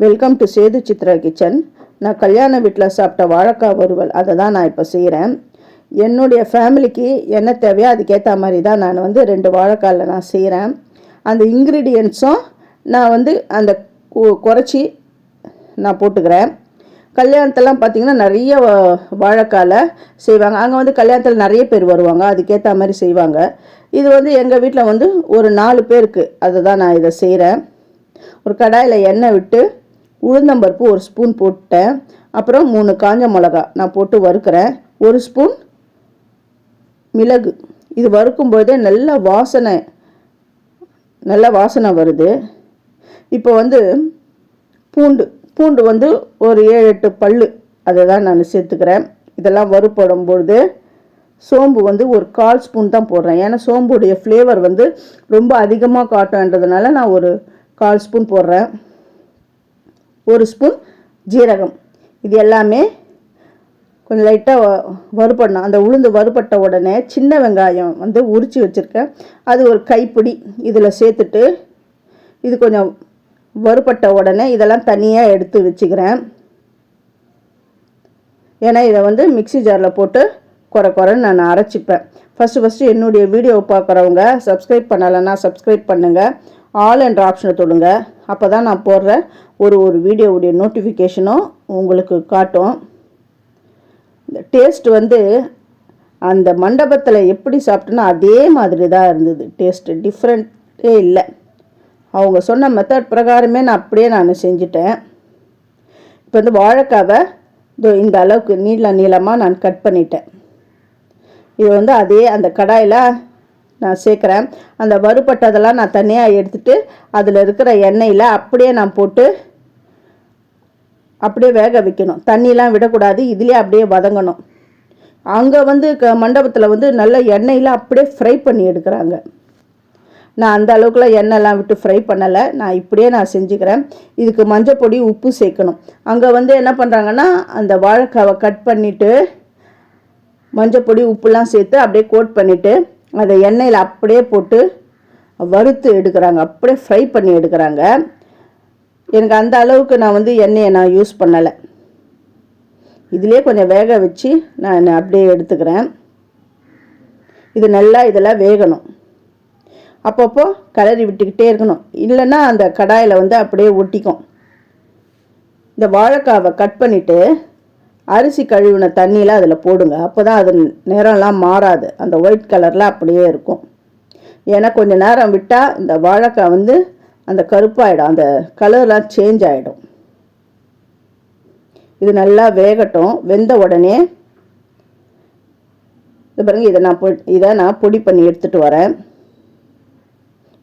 Welcome to Sethu Chitra kitchen நான் கல்யாண வீட்டில் சாப்பிட்ட வாழைக்காய் வறுவல். அதை தான் நான் இப்போ செய்கிறேன் என்னுடைய ஃபேமிலிக்கு என்ன தேவையோ அதுக்கேற்ற மாதிரி தான் நான் வந்து ரெண்டு வாழைக்காயில் நான் செய்கிறேன் அந்த இன்க்ரீடியன்ட்ஸும் நான் வந்து அந்த குறைச்சி நான் போட்டுக்கிறேன். கல்யாணத்தெல்லாம் பார்த்தீங்கன்னா நிறைய வாழைக்கால செய்வாங்க. அங்கே வந்து கல்யாணத்தில் நிறைய பேர் வருவாங்க. அதுக்கேற்ற மாதிரி செய்வாங்க. இது வந்து எங்கள் வீட்டில் வந்து ஒரு நாலு பேருக்கு. அதுதான் நான் இதை செய்கிறேன் ஒரு கடாயில் எண்ணெய் விட்டு உளுந்தம்பருப்பு ஒரு ஸ்பூன் போட்டேன். அப்புறம் மூணு காஞ்ச மிளகா நான் போட்டு வறுக்கிறேன். ஒரு ஸ்பூன் மிளகு. இது வறுக்கும்போதே நல்ல வாசனை நல்ல வாசனை வருது. இப்போ வந்து பூண்டு பூண்டு வந்து ஒரு ஏழு எட்டு பல்லு அதை தான் நான் சேர்த்துக்கிறேன். இதெல்லாம் வறுப்படும் பொழுது சோம்பு வந்து ஒரு கால் ஸ்பூன் தான் போடுறேன். ஏன்னா சோம்புடைய ஃப்ளேவர் வந்து ரொம்ப அதிகமாக காட்டுன்றதுனால நான் ஒரு கால் ஸ்பூன் போடுறேன். ஒரு ஸ்பூன் ஜீரகம். இது எல்லாமே கொஞ்சம் லைட்டாக வறுபடணும். அந்த உளுந்து வறுபட்ட உடனே சின்ன வெங்காயம் வந்து உரித்து வச்சுருக்கேன். அது ஒரு கைப்பிடி இதில் சேர்த்துட்டு இது கொஞ்சம் வறுபட்ட உடனே இதெல்லாம் தனியாக எடுத்து வச்சுக்கிறேன். ஏன்னா இதை வந்து மிக்ஸி ஜாரில் போட்டு குறை குறைன்னு நான் அரைச்சிப்பேன். ஃபஸ்ட்டு ஃபஸ்ட்டு என்னுடைய வீடியோவை பார்க்குறவங்க சப்ஸ்கிரைப் பண்ணலைன்னா சப்ஸ்கிரைப் பண்ணுங்கள் ஆல் என்ற ஆப்ஷனை தொடுங்க. அப்போ தான் நான் போடுற ஒரு ஒரு வீடியோவுடைய நோட்டிஃபிகேஷனும் உங்களுக்கு காட்டும். இந்த டேஸ்ட் வந்து அந்த மண்டபத்தில் எப்படி சாப்பிட்டேனோ அதே மாதிரி தான் இருந்தது. டேஸ்ட்டு டிஃப்ரெண்ட்டே இல்லை. அவங்க சொன்ன மெத்தட் பிரகாரமே நான் அப்படியே நான் செஞ்சுட்டேன். இப்போ வந்து வாழைக்காவை இதோ இந்த அளவுக்கு நீள நீளமாக நான் கட் பண்ணிட்டேன். இது வந்து அதே அந்த கடாயில் நான் சேர்க்குறேன். அந்த வறுபட்டதெல்லாம் நான் தனியாக எடுத்துட்டு அதில் இருக்கிற எண்ணெயில் அப்படியே நான் போட்டு அப்படியே வேக வைக்கணும். தண்ணிலாம் விடக்கூடாது. இதுலேயே அப்படியே வதங்கணும். அங்கே வந்து க மண்டபத்தில் வந்து நல்ல எண்ணெயில் அப்படியே ஃப்ரை பண்ணி எடுக்கிறாங்க. நான் அந்த அளவுக்குலாம் எண்ணெய்லாம் விட்டு ஃப்ரை பண்ணலை. நான் இப்படியே நான் செஞ்சுக்கிறேன். இதுக்கு மஞ்சள் பொடி உப்பு சேர்க்கணும். அங்கே வந்து என்ன பண்ணுறாங்கன்னா அந்த வாழைக்காவை கட் பண்ணிவிட்டு மஞ்சள் பொடி உப்புலாம் சேர்த்து அப்படியே கோட் பண்ணிவிட்டு அதை எண்ணெயில் அப்படியே போட்டு வறுத்து எடுக்கிறாங்க. அப்படியே ஃப்ரை பண்ணி எடுக்கிறாங்க. எனக்கு அந்த அளவுக்கு நான் வந்து எண்ணெயை நான் யூஸ் பண்ணலை. இதுலேயே கொஞ்சம் வேக வச்சு நான் அப்படியே எடுத்துக்கிறேன். இது நல்லா இதெல்லாம் வேகணும். அப்பப்போ கிளறி விட்டுக்கிட்டே இருக்கணும். இல்லைன்னா அந்த கடாயில் வந்து அப்படியே ஒட்டிக்கும். இந்த வாழைக்காவை கட் பண்ணிவிட்டு அரிசி கழுவின தண்ணியில் அதில் போடுங்க. அப்போ தான் அது நிறம்லாம் மாறாது. அந்த ஒயிட் கலரில் அப்படியே இருக்கும். ஏன்னா கொஞ்சம் நேரம் விட்டால் இந்த வாழைக்காய் வந்து அந்த கருப்பாயிடும். அந்த கலர்லாம் சேஞ்ச் ஆகிடும் இது நல்லா வேகட்டும். வெந்த உடனே இது பாருங்க இதை நான் பொ இதை நான் பொடி பண்ணி எடுத்துகிட்டு வரேன்.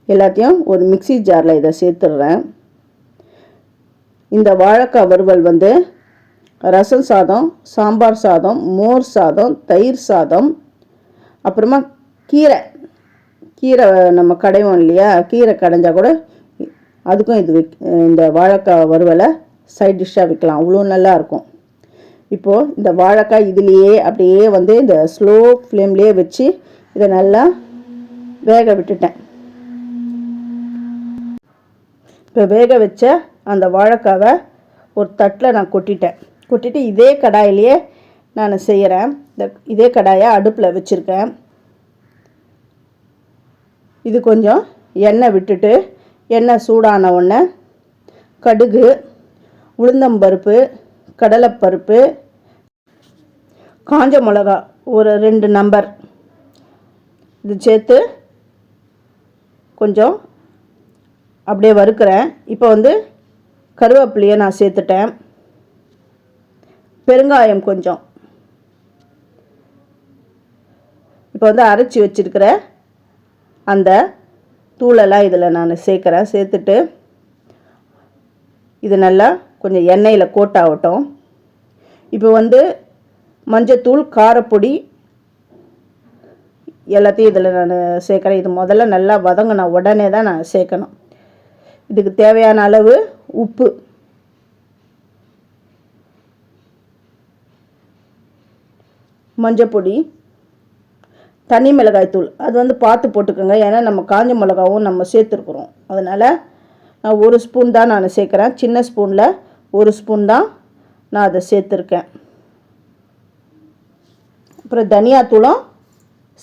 எல்லாத்தையும் ஒரு மிக்சி ஜாரில் இதை சேர்த்துடுறேன். இந்த வாழைக்காய் வறுவல் வந்து ரசம் சாதம் சாம்பார் சாதம் மோர் சாதம் தயிர் சாதம் அப்புறமா கீரை. கீரை நம்ம கடைவோம் இல்லையா? கீரை கடைஞ்சால் கூட அதுக்கும் இது இந்த வாழைக்காய் வறுவலை சைட் டிஷ்ஷாக வைக்கலாம் அவ்வளோ நல்லாயிருக்கும் இப்போது இந்த வாழைக்காய் இதுலேயே அப்படியே வந்து இந்த ஸ்லோ ஃப்ளேம்லேயே வச்சு இதை நல்லா வேக விட்டுட்டேன். இப்போ வேக வச்ச அந்த வாழைக்காவை ஒரு தட்டில் நான் கொட்டிட்டேன். கொட்டிட்டு இதே கடாயிலேயே நான் செய்கிறேன் இந்த இதே கடாயை அடுப்பில் வச்சுருக்கேன். இது கொஞ்சம் எண்ணெய் விட்டுட்டு எண்ணெய் சூடான உடனே கடுகு உளுந்தம்பருப்பு கடலைப்பருப்பு காஞ்ச மிளகா ஒரு ரெண்டு நம்பர். இது சேர்த்து கொஞ்சம் அப்படியே வறுக்கிறேன். இப்போ வந்து கருவேப்பிலையை நான் சேர்த்துட்டேன். பெருங்காயம் கொஞ்சம். இப்போ வந்து அரைச்சி வச்சிருக்கிற அந்த தூளெல்லாம் இதில் நான் சேர்க்குறேன். சேர்த்துட்டு இது நல்லா கொஞ்சம் எண்ணெயில் கோட் ஆகட்டும். இப்போ வந்து மஞ்சத்தூள் காரப்பொடி எல்லாத்தையும் இதில் நான் சேர்க்குறேன். இது முதல்ல நல்லா வதங்கின உடனே தான் நான் சேர்க்கணும். இதுக்கு தேவையான அளவு உப்பு. மஞ்சப்பொடி தனி மிளகாய் தூள். அது வந்து பார்த்து போட்டுக்கோங்க. ஏன்னா நம்ம காஞ்ச மிளகாவும் நம்ம சேர்த்துருக்குறோம். அதனால் நான் ஒரு ஸ்பூன் தான் நான் சேர்க்குறேன். சின்ன ஸ்பூனில் ஒரு ஸ்பூன் தான் நான் அதை சேர்த்துருக்கேன். அப்புறம் தனியாத்தூளும்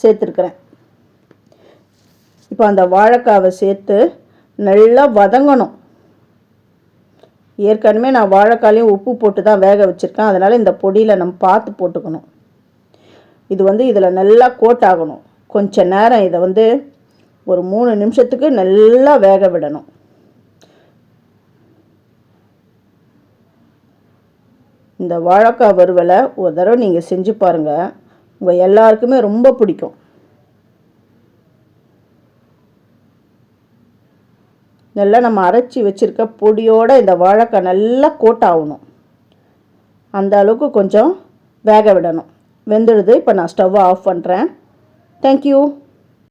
சேர்த்துருக்குறேன். இப்போ அந்த வாழைக்காவை சேர்த்து நல்லா வதங்கணும். ஏற்கனவே நான் வாழைக்காலையும் உப்பு போட்டு தான் வேக வச்சுருக்கேன். அதனால் இந்த பொடியில் நம்ம பார்த்து போட்டுக்கணும். இது வந்து இதில் நல்லா கோட் ஆகணும். கொஞ்ச நேரம் இதை வந்து ஒரு மூணு நிமிஷத்துக்கு நல்லா வேக விடணும். இந்த வாழைக்காய் வறுவலை ஒரு தடவை நீங்கள் செஞ்சு பாருங்கள் உங்கள் எல்லாருக்குமே ரொம்ப பிடிக்கும். நல்லா நம்ம அரைச்சி வச்சுருக்க பொடியோடு இந்த வாழைக்காய் நல்லா கோட் ஆகணும். அந்த அளவுக்கு கொஞ்சம் வேக விடணும். வெந்துடுது. இப்போ நான் ஸ்டவ் ஆஃப் பண்ணுறேன் தேங்க்யூ